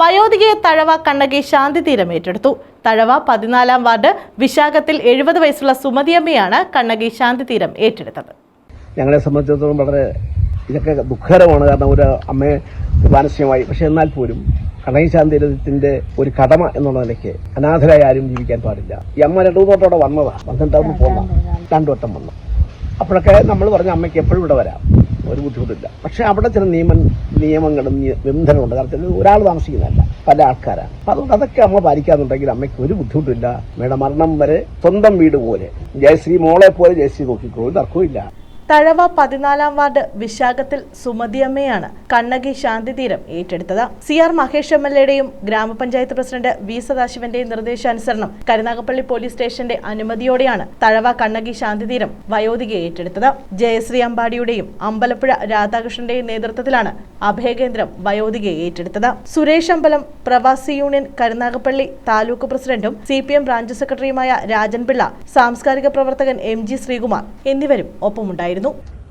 വയോധികയെ തഴവ കണ്ണകി ശാന്തി തീരം ഏറ്റെടുത്തു. തഴവ പതിനാലാം വാർഡ് വിശാഖത്തിൽ എഴുപത് വയസ്സുള്ള സുമതിയമ്മയാണ് കണ്ണകി ശാന്തി തീരം ഏറ്റെടുത്തത്. ഞങ്ങളെ സംബന്ധിച്ചിടത്തോളം വളരെ ഇതൊക്കെ ദുഃഖകരമാണ്. കാരണം ഒരു അമ്മയെ മാനസികമായി പക്ഷെ എന്നാൽ പോലും കണകശാന്തിരത്തിന്റെ ഒരു കടമ എന്നുള്ള നിലയ്ക്ക് അനാഥരായ ആരും ജീവിക്കാൻ പാടില്ല. ഈ അമ്മ രണ്ടു മൂന്നോട്ടോടെ വന്നതാ. അവിടുന്ന് പോന്ന രണ്ടു വട്ടം വന്നു. അപ്പോഴൊക്കെ നമ്മൾ പറഞ്ഞ അമ്മയ്ക്ക് എപ്പോഴും ഇവിടെ വരാം. ഒരു ബുദ്ധിമുട്ടില്ല. പക്ഷെ അവിടെ ചില നിയമ നിയമങ്ങളും നിബന്ധനകളുണ്ട്. കാരണം ഒരാൾ താമസിക്കുന്നതല്ല. പല ആൾക്കാരാണ്. അപ്പൊ അതുകൊണ്ട് അതൊക്കെ അമ്മ പാലിക്കാന്നുണ്ടെങ്കിൽ അമ്മയ്ക്ക് ഒരു ബുദ്ധിമുട്ടില്ല. അമ്മയുടെ മരണം വരെ സ്വന്തം വീട് പോലെ. ജയശ്രീ മോളെ പോലെ ജയശ്രീ നോക്കിക്കോ ഒരു തർക്കവും ഇല്ല. തഴവ പതിനാലാം വാർഡ് വിശാഖത്തിൽ സുമതിയമ്മയാണ് കണ്ണകി ശാന്തി തീരം ഏറ്റെടുത്തത്. C R Mahesh M L എയുടെയും ഗ്രാമപഞ്ചായത്ത് പ്രസിഡന്റ് വി സദാശിവന്റെയും നിർദ്ദേശാനുസരണം കരുനാഗപ്പള്ളി പോലീസ് സ്റ്റേഷന്റെ അനുമതിയോടെയാണ് തഴവ കണ്ണകി ശാന്തി തീരം വയോധികയെ ഏറ്റെടുത്തത്. ജയശ്രീ അമ്പാടിയുടെയും അമ്പലപ്പുഴ രാധാകൃഷ്ണന്റെയും നേതൃത്വത്തിലാണ് അഭയകേന്ദ്രം വയോധിക ഏറ്റെടുത്തത്. സുരേഷ് അമ്പലം പ്രവാസി യൂണിയൻ കരുനാഗപ്പള്ളി താലൂക്ക് പ്രസിഡന്റും സി പി എം ബ്രാഞ്ച് സെക്രട്ടറിയുമായ രാജൻപിള്ള സാംസ്കാരിക പ്രവർത്തകൻ എം ജി ശ്രീകുമാർ എന്നിവരും ഒപ്പമുണ്ടായിരുന്നു.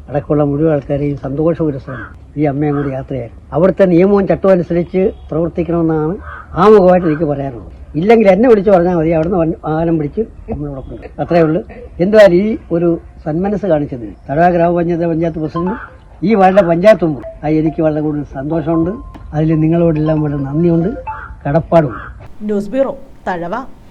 അടക്കമുള്ള മുഴുവൻ ആൾക്കാരെയും സന്തോഷപുരസ്സരം ഈ അമ്മയും കൂടി യാത്രയായി അവിടുത്തെ നിയമവും ചട്ടവും അനുസരിച്ച് പ്രവർത്തിക്കണമെന്നാണ് ആമുഖമായിട്ട് എനിക്ക് പറയാനുള്ളത്. ഇല്ലെങ്കിൽ എന്നെ വിളിച്ചു പറഞ്ഞാൽ മതി അവിടുന്ന് വാഹനം പിടിച്ച് നമ്മളിവിടെ കൊണ്ടുവരും അത്രേ ഉള്ളൂ. എന്തായാലും ഈ ഒരു സന്മനസ് കാണിച്ചതിന് തടവ ഗ്രാമപഞ്ചായത്ത് പഞ്ചായത്ത് പ്രസിഡന്റ് ഈ വാർഡിലെ പഞ്ചായത്തും മുമ്പ് അത് എനിക്ക് വളരെ കൂടുതൽ സന്തോഷമുണ്ട്. അതിൽ നിങ്ങളോടെല്ലാം വളരെ നന്ദിയുണ്ട്. കടപ്പാടുണ്ട്. News bureau Thazhava.